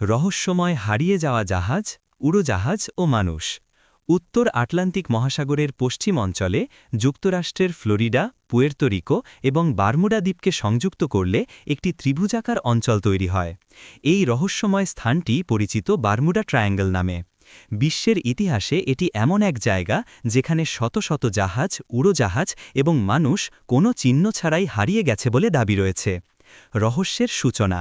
রহস্যময় হারিয়ে যাওয়া জাহাজ, উড়োজাহাজ ও মানুষ। উত্তর আটলান্টিক মহাসাগরের পশ্চিম অঞ্চলে যুক্তরাষ্ট্রের ফ্লোরিডা, পুয়ের্তো রিকো এবং বারমুডা দ্বীপকে সংযুক্ত করলে একটি ত্রিভুজাকার অঞ্চল তৈরি হয়। এই রহস্যময় স্থানটি পরিচিত বারমুডা ট্রায়াঙ্গল নামে। বিশ্বের ইতিহাসে এটি এমন এক জায়গা যেখানে শত শত জাহাজ, উড়োজাহাজ এবং মানুষ কোনো চিহ্ন ছাড়াই হারিয়ে গেছে বলে দাবি রয়েছে। রহস্যের সূচনা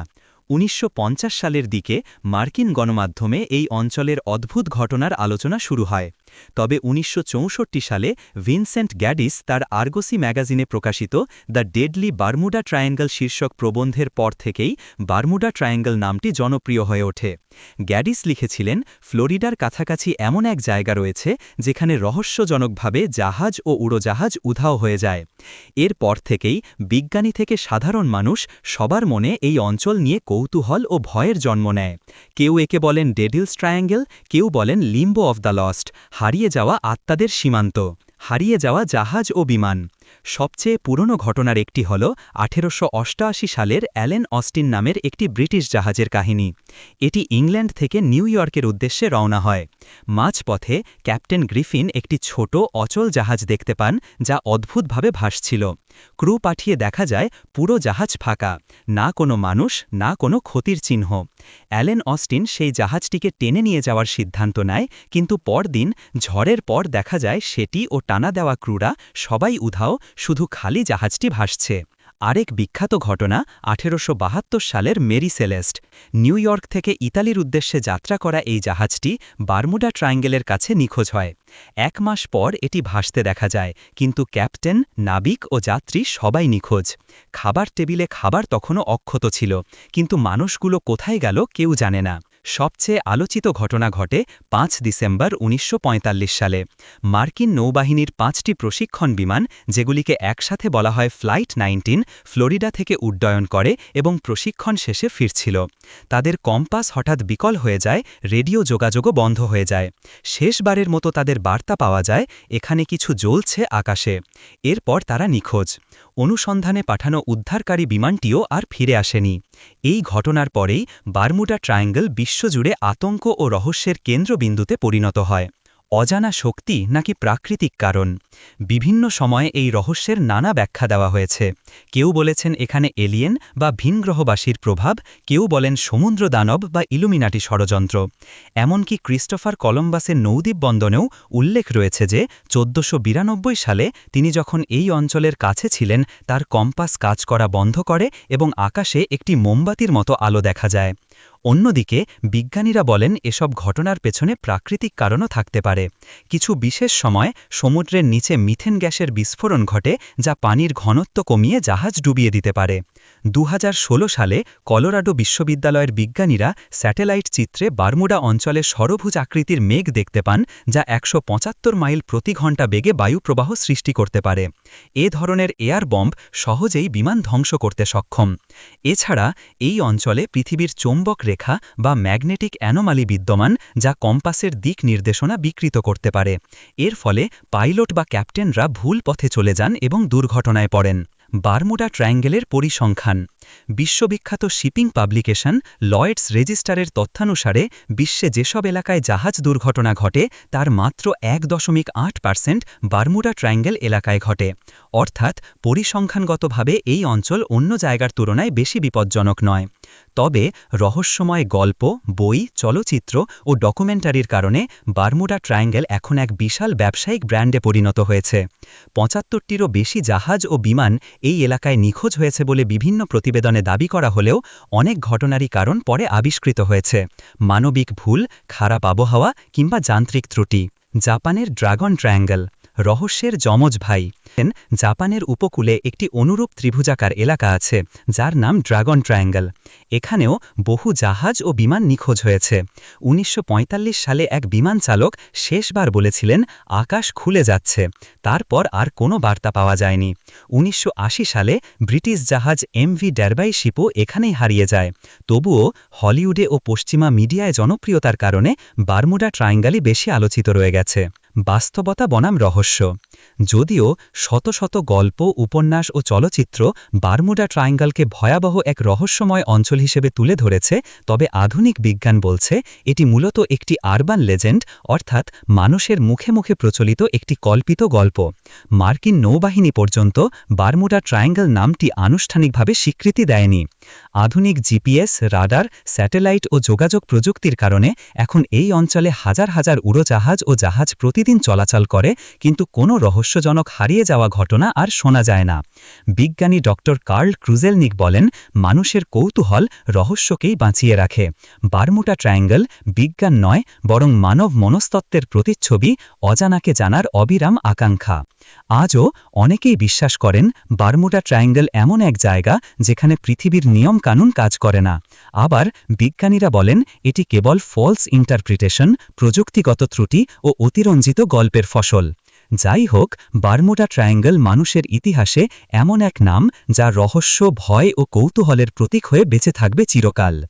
উনিশশো পঞ্চাশ সালের দিকে মার্কিন গণমাধ্যমে এই অঞ্চলের অদ্ভুত ঘটনার আলোচনা শুরু হয়। তবে উনিশশো চৌষট্টি সালে ভিনসেন্ট গ্যাডিস তার আর্গোসি ম্যাগাজিনে প্রকাশিত দ্য ডেডলি বারমুডা ট্রায়াঙ্গল শীর্ষক প্রবন্ধের পর থেকেই বারমুডা ট্রায়াঙ্গল নামটি জনপ্রিয় হয়ে ওঠে। গ্যাডিস লিখেছিলেন, ফ্লোরিডার কাছাকাছি এমন এক জায়গা রয়েছে যেখানে রহস্যজনকভাবে জাহাজ ও উড়োজাহাজ উধাও হয়ে যায়। এর পর থেকেই বিজ্ঞানী থেকে সাধারণ মানুষ সবার মনে এই অঞ্চল নিয়ে কৌতূহল ও ভয়ের জন্ম নেয়। কেউ একে বলেন ডেডিলস ট্রায়াঙ্গেল, কেউ বলেন লিম্বো অফ দ্য লস্ট। হারিয়ে যাওয়া আত্মাদের সীমান্ত হারিয়ে যাওয়া জাহাজ ও বিমান। সবচেয়ে পুরনো ঘটনার একটি হল আঠেরোশো সালের অ্যালেন অস্টিন নামের একটি ব্রিটিশ জাহাজের কাহিনী। এটি ইংল্যান্ড থেকে নিউ ইয়র্কের উদ্দেশ্যে রওনা হয়। মাঝপথে ক্যাপ্টেন গ্রিফিন একটি ছোট, অচল জাহাজ দেখতে পান, যা অদ্ভুতভাবে ভাসছিল। ক্রু পাঠিয়ে দেখা যায়, পুরো জাহাজ ফাঁকা। না কোনো মানুষ, না কোনো ক্ষতির চিহ্ন। অ্যালেন অস্টিন সেই জাহাজটিকে টেনে নিয়ে যাওয়ার সিদ্ধান্ত নেয়, কিন্তু পরদিন, ঝড়ের পর দেখা যায়, সেটি ও টানা দেওয়া ক্রুরা সবাই উধাও শুধু খালি জাহাজটি ভাসছে। আরেক বিখ্যাত ঘটনা আঠেরোশো বাহাত্তর সালের মেরি সেলেস্ট। নিউ ইয়র্ক থেকে ইতালির উদ্দেশ্যে যাত্রা করা এই জাহাজটি বারমুডা ট্রায়াঙ্গেলের কাছে নিখোঁজ হয়। এক মাস পর এটি ভাসতে দেখা যায়, কিন্তু ক্যাপ্টেন, নাবিক ও যাত্রী সবাই নিখোঁজ। খাবার টেবিলে খাবার তখনও অক্ষত ছিল, কিন্তু মানুষগুলো কোথায় গেল কেউ জানে না। সবচেয়ে আলোচিত ঘটনা ঘটে পাঁচ ডিসেম্বর উনিশশো পঁয়তাল্লিশ সালে। মার্কিন নৌবাহিনীর পাঁচটি প্রশিক্ষণ বিমান, যেগুলিকে একসাথে বলা হয় ফ্লাইট নাইনটিন, ফ্লোরিডা থেকে উড্ডয়ন করে এবং প্রশিক্ষণ শেষে ফিরছিল। তাদের কম্পাস হঠাৎ বিকল হয়ে যায়, রেডিও যোগাযোগও বন্ধ হয়ে যায়। শেষবারের মতো তাদের বার্তা পাওয়া যায়, এখানে কিছু জ্বলছে আকাশে। এরপর তারা নিখোঁজ। অনুসন্ধানে পাঠানো উদ্ধারকারী বিমানটিও আর ফিরে আসেনি। এই ঘটনার পরেই বারমুডা ট্রায়াঙ্গল বিশ্বজুড়ে আতঙ্ক ও রহস্যের কেন্দ্রবিন্দুতে পরিণত হয়। অজানা শক্তি নাকি প্রাকৃতিক কারণ? বিভিন্ন সময়ে এই রহস্যের নানা ব্যাখ্যা দেওয়া হয়েছে। কেউ বলেছেন এখানে এলিয়েন বা ভিনগ্রহবাসীর প্রভাব, কেউ বলেন সমুদ্র দানব বা ইলুমিনাটি ষড়যন্ত্র। এমনকি ক্রিস্টোফার কলম্বাসের নৌদ্বীপ বন্দনেও উল্লেখ রয়েছে যে, চোদ্দশো সালে তিনি যখন এই অঞ্চলের কাছে ছিলেন, তার কম্পাস কাজ করা বন্ধ করে এবং আকাশে একটি মোমবাতির মতো আলো দেখা যায়। অন্যদিকে, বিজ্ঞানীরা বলেন এসব ঘটনার পেছনে প্রাকৃতিক কারণও থাকতে পারে। কিছু বিশেষ সময় সমুদ্রের নিচে মিথেন গ্যাসের বিস্ফোরণ ঘটে যা পানির ঘনত্ব কমিয়ে জাহাজ ডুবিয়ে দিতে পারে। দু হাজার ষোলো সালে কলোরাডো বিশ্ববিদ্যালয়ের বিজ্ঞানীরা স্যাটেলাইট চিত্রে বারমুডা অঞ্চলে সরভুজ আকৃতির মেঘ দেখতে পান, যা একশো পঁচাত্তর মাইল প্রতি ঘণ্টা বেগে বায়ুপ্রবাহ সৃষ্টি করতে পারে। এ ধরনের এয়ার বম্ব সহজেই বিমান ধ্বংস করতে সক্ষম। এছাড়া, এই অঞ্চলে পৃথিবীর চৌম্বক রেখা বা ম্যাগনেটিক অ্যানোমালি বিদ্যমান যা কম্পাসের দিক নির্দেশনা বিকৃত করতে পারে। এর ফলে পাইলট বা ক্যাপ্টেনরা ভুল পথে চলে যান এবং দুর্ঘটনায় পড়েন। বারমুডা ট্রায়াঙ্গেলের পরিসংখ্যান। বিশ্ববিখ্যাত শিপিং পাবলিকেশন লয়েডস রেজিস্টারের তথ্যানুসারে, বিশ্বে যেসব এলাকায় জাহাজ দুর্ঘটনা ঘটে, তার মাত্র এক দশমিক আট পার্সেন্ট বারমুডা ট্রায়াঙ্গেল এলাকায় ঘটে। অর্থাৎ পরিসংখ্যানগতভাবে এই অঞ্চল অন্য জায়গার তুলনায় বেশি বিপজ্জনক নয়। তবে রহস্যময় গল্প, বই, চলচ্চিত্র ও ডকুমেন্টারির কারণে বারমুডা ট্রায়াঙ্গেল এখন এক বিশাল ব্যবসায়িক ব্র্যান্ডে পরিণত হয়েছে। পঁচাত্তরটিরও বেশি জাহাজ ও বিমান এই এলাকায় নিখোঁজ হয়েছে বলে বিভিন্ন প্রতিবেদনে দাবি করা হলেও অনেক ঘটনারই কারণ পরে আবিষ্কৃত হয়েছে। মানবিক ভুল, খারাপ আবহাওয়া কিংবা যান্ত্রিক ত্রুটি। জাপানের ড্রাগন ট্রায়াঙ্গেল। রহস্যের যমজ ভাই জাপানের উপকূলে একটি অনুরূপ ত্রিভুজাকার এলাকা আছে, যার নাম ড্রাগন ট্রায়াঙ্গেল। এখানেও বহু জাহাজ ও বিমান নিখোঁজ হয়েছে। উনিশশো পঁয়তাল্লিশ সালে এক বিমান চালক শেষবার বলেছিলেন, আকাশ খুলে যাচ্ছে। তারপর আর কোনো বার্তা পাওয়া যায়নি। উনিশশো আশি সালে ব্রিটিশ জাহাজ এমভি ড্যারবাই শিপও এখানেই হারিয়ে যায়। তবুও হলিউডে ও পশ্চিমা মিডিয়ায় জনপ্রিয়তার কারণে বারমুডা ট্রায়াঙ্গালই বেশি আলোচিত রয়ে গেছে। বাস্তবতা বনাম রহস্য। যদিও শত শত গল্প, উপন্যাস ও চলচ্চিত্র বারমুডা ট্রায়াঙ্গলকে ভয়াবহ এক রহস্যময় অঞ্চল হিসেবে তুলে ধরেছে, তবে আধুনিক বিজ্ঞান বলছে এটি মূলত একটি আরবান লেজেন্ড, অর্থাৎ মানুষের মুখে মুখে প্রচলিত একটি কল্পিত গল্প। মার্কিন নৌবাহিনী পর্যন্ত বারমুডা ট্রায়াঙ্গল নামটি আনুষ্ঠানিকভাবে স্বীকৃতি দেয়নি। আধুনিক জিপিএস, রাডার, স্যাটেলাইট ও যোগাযোগ প্রযুক্তির কারণে এখন এই অঞ্চলে হাজার হাজার উড়োজাহাজ ও জাহাজ প্রতিদিন চলাচল করে, কিন্তু কোনো রহস্যজনক হারিয়ে যাওয়া ঘটনা আর শোনা যায় না। বিজ্ঞানী ডক্টর কার্ল ক্রুজেলনিক বলেন, মানুষের কৌতূহল রহস্যকেই বাঁচিয়ে রাখে। বারমুটা ট্রায়াঙ্গল বিজ্ঞান নয়, বরং মানব মনস্তত্ত্বের প্রতিচ্ছবি, অজানাকে জানার অবিরাম আকাঙ্ক্ষা। আজও অনেকেই বিশ্বাস করেন, বারমুডা ট্রায়াঙ্গল এমন এক জায়গা যেখানে পৃথিবীর নিয়ম কানুন কাজ করে না। আবার বিজ্ঞানীরা বলেন, এটি কেবল ফলস ইন্টারপ্রিটেশন, প্রযুক্তিগত ত্রুটি ও অতিরঞ্জিত গল্পের ফসল। যাই হোক, বার্মোডা ট্রায়াঙ্গল মানুষের ইতিহাসে এমন এক নাম যা রহস্য, ভয় ও কৌতূহলের প্রতীক হয়ে বেঁচে থাকবে চিরকাল।